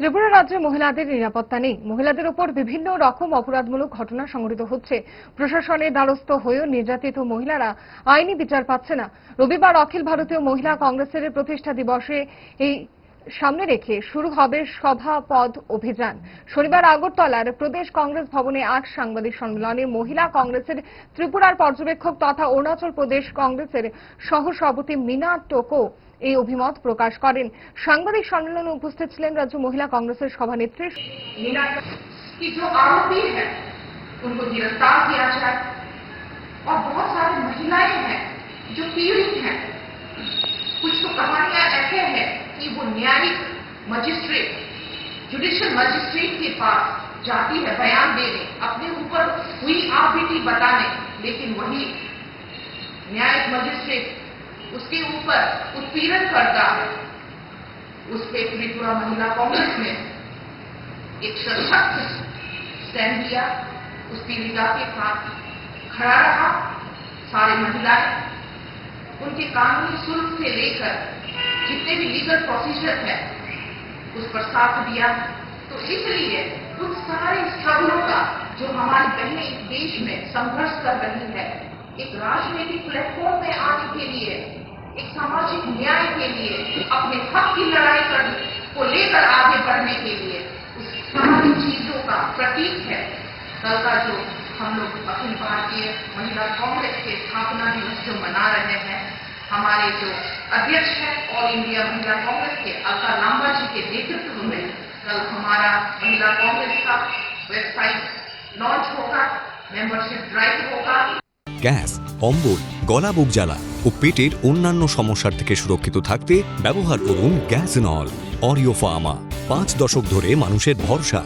ত্রিপুরা রাজ্যে মহিলাদের নিরাপত্তা নেই। মহিলাদের উপর বিভিন্ন রকম অপরাধমূলক ঘটনা সংঘটিত হচ্ছে। প্রশাসনের দ্বারস্থ হয়েও নির্যাতিত মহিলারা আইনি বিচার পাচ্ছে না। রবিবার অখিল ভারতীয় মহিলা কংগ্রেসের প্রতিষ্ঠা দিবসে এই সামনে রেখে শুরু হবে সভা পদ অভিযান শনিবার আগরতলার প্রদেশ কংগ্রেস ভবনে আট সাংবাদিক সম্মেলনে মহিলা কংগ্রেসের ত্রিপুরার পর্যবেক্ষক তথা অরুণাচল প্রদেশ কংগ্রেসের সহসভাপতি মিনা টোকো এই অভিমত প্রকাশ করেন সাংবাদিক সম্মেলনে উপস্থিত ছিলেন রাজ্য মহিলা কংগ্রেসের সভানেত্রী मीना की जो आरोपी है उनको गिरफ्तार किया जाए और बहुत सारी महिलाएं हैं जो पीड़ित हैं मजिस्ट्रेट जुडिशियल मजिस्ट्रेट के पास जाती है बयान देने, अपने ऊपर हुई आप आबिटी बताने। लेकिन वही न्यायिक मजिस्ट्रेट उसके ऊपर उत्पीड़न करता है। उस पे त्रिपुरा महिला कांग्रेस ने एक सशक्त स्टैंड लिया उस पीड़िता के साथ खड़ा रहा। सारे महिलाएँ उनके कानूनी शुल्क से लेकर जितने भी लीगल प्रोसीजर है उस पर साथ दिया। तो इसलिए उन सारे स्ट्रगलों का जो हमारी बहनें इस देश में संघर्ष कर रही है, एक राजनीतिक प्लेटफॉर्म में आने के लिए, एक सामाजिक न्याय के लिए, अपने हक की लड़ाई कर, को लेकर आगे बढ़ने के लिए उस सारी चीज़ों का प्रतीक है। कल का जो हम लोग अखिल भारतीय महिला कांग्रेस के स्थापना दिवस जो मना रहे हैं हमारे जो अध्यक्ष हैं ऑल इंडिया महिला कांग्रेस के अलका लांबा जी के नेतृत्व में कल हमारा महिला कांग्रेस का वेबसाइट लॉन्च होगा मेंबरशिप ड्राइव होगा গ্যাস অম্বল গলা বুক জ্বালা ও পেটের অন্যান্য সমস্যার থেকে সুরক্ষিত থাকতে ব্যবহার করুন গ্যাস নল অরিও ফার্মা পাঁচ দশক ধরে মানুষের ভরসা